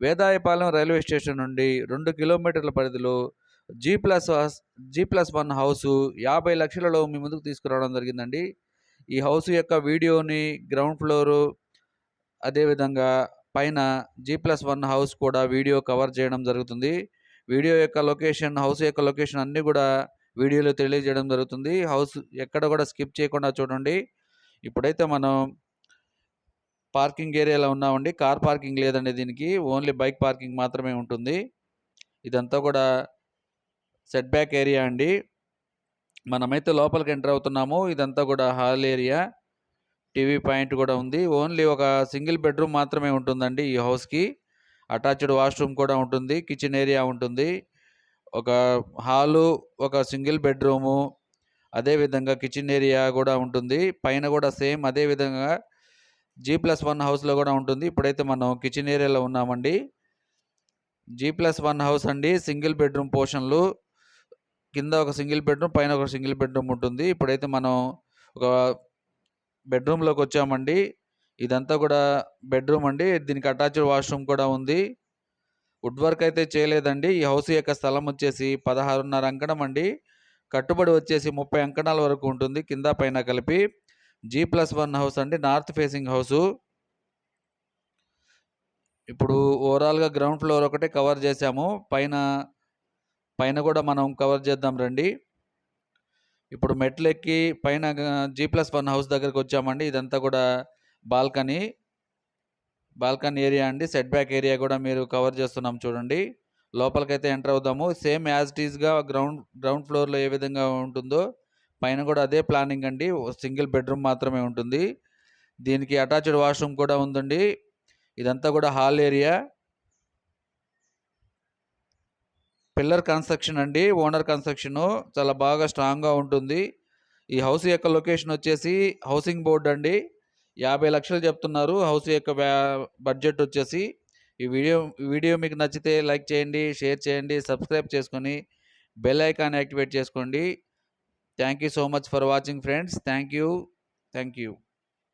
Vedayapalem railway station నుండి రెండు కిలోమీటర్ల పరిధిలో G plus house G plus one house యాభై లక్షలలో మీ ముందుకు తీసుకురావడం జరిగిందండి. ఈ హౌస్ యొక్క వీడియోని గ్రౌండ్ ఫ్లోరు అదేవిధంగా పైన జీ ప్లస్ వన్ హౌస్ కూడా వీడియో కవర్ చేయడం జరుగుతుంది. వీడియో యొక్క లొకేషన్ హౌస్ యొక్క లొకేషన్ అన్నీ కూడా వీడియోలో తెలియజేయడం జరుగుతుంది. హౌస్ ఎక్కడ కూడా స్కిప్ చేయకుండా చూడండి. ఇప్పుడైతే మనం పార్కింగ్ ఏరియాలో ఉన్నామండి. కార్ పార్కింగ్ లేదండి దీనికి. ఓన్లీ బైక్ పార్కింగ్ మాత్రమే ఉంటుంది. ఇదంతా కూడా సెట్ బ్యాక్ ఏరియా అండి. మనమైతే లోపలికి ఎంటర్ అవుతున్నాము. ఇదంతా కూడా హాల్ ఏరియా. టీవీ పాయింట్ కూడా ఉంది. ఓన్లీ ఒక సింగిల్ బెడ్రూమ్ మాత్రమే ఉంటుందండి ఈ హౌస్కి. అటాచ్డ్ వాష్రూమ్ కూడా ఉంటుంది. కిచెన్ ఏరియా ఉంటుంది. ఒక హాలు ఒక సింగిల్ బెడ్రూము అదేవిధంగా కిచెన్ ఏరియా కూడా ఉంటుంది. పైన కూడా సేమ్ అదే విధంగా జీ ప్లస్ వన్ హౌస్లో కూడా ఉంటుంది. ఇప్పుడైతే మనం కిచెన్ ఏరియాలో ఉన్నామండి. జీ ప్లస్ వన్ హౌస్ అండి. సింగిల్ బెడ్రూమ్ పోర్షన్లు కింద ఒక సింగిల్ బెడ్రూమ్ పైన ఒక సింగిల్ బెడ్రూమ్ ఉంటుంది. ఇప్పుడైతే మనం ఒక బెడ్రూమ్లోకి వచ్చామండి. ఇదంతా కూడా బెడ్రూమ్ అండి. దీనికి అటాచ్డ్ వాష్రూమ్ కూడా ఉంది. వుడ్ వర్క్ అయితే చేయలేదండి. ఈ హౌస్ యొక్క స్థలం వచ్చేసి పదహారున్నర అంకణం అండి. కట్టుబడి వచ్చేసి ముప్పై అంకణాల వరకు ఉంటుంది. కింద పైన కలిపి. జీ ప్లస్ వన్ హౌస్ అండి నార్త్ ఫేసింగ్ హౌసు ఇప్పుడు ఓవరాల్గా గ్రౌండ్ ఫ్లోర్ ఒకటే కవర్ చేసాము పైన పైన కూడా మనం కవర్ చేద్దాం రండి. ఇప్పుడు మెట్లు ఎక్కి పైన జీ ప్లస్ వన్ హౌస్ దగ్గరకు వచ్చామండి. ఇదంతా కూడా బాల్కనీ బాల్కనీ ఏరియా అండి. సెట్ బ్యాక్ ఏరియా కూడా మీరు కవర్ చేస్తున్నాం చూడండి. లోపలికైతే ఎంటర్ అవుదాము సేమ్ యాజ్ ఇట్ ఈస్గా గ్రౌండ్ గ్రౌండ్ ఫ్లోర్లో ఏ విధంగా ఉంటుందో పైన కూడా అదే ప్లానింగ్ అండి. సింగిల్ బెడ్రూమ్ మాత్రమే ఉంటుంది. దీనికి అటాచ్డ్ వాష్రూమ్ కూడా ఉందండి. ఇదంతా కూడా హాల్ ఏరియా. పిల్లర్ కన్స్ట్రక్షన్ అండి. ఓనర్ కన్స్ట్రక్షను చాలా బాగా స్ట్రాంగ్గా ఉంటుంది. ఈ హౌస్ యొక్క లొకేషన్ వచ్చేసి హౌసింగ్ బోర్డ్ అండి. యాభై లక్షలు చెప్తున్నారు. హౌస్ యొక్క బడ్జెట్ వచ్చేసి. ఈ వీడియో వీడియో మీకు నచ్చితే లైక్ చేయండి షేర్ చేయండి సబ్స్క్రైబ్ చేసుకొని బెల్ ఐకాన్ యాక్టివేట్ చేసుకోండి. Thank you so much for watching friends. Thank you. Thank you.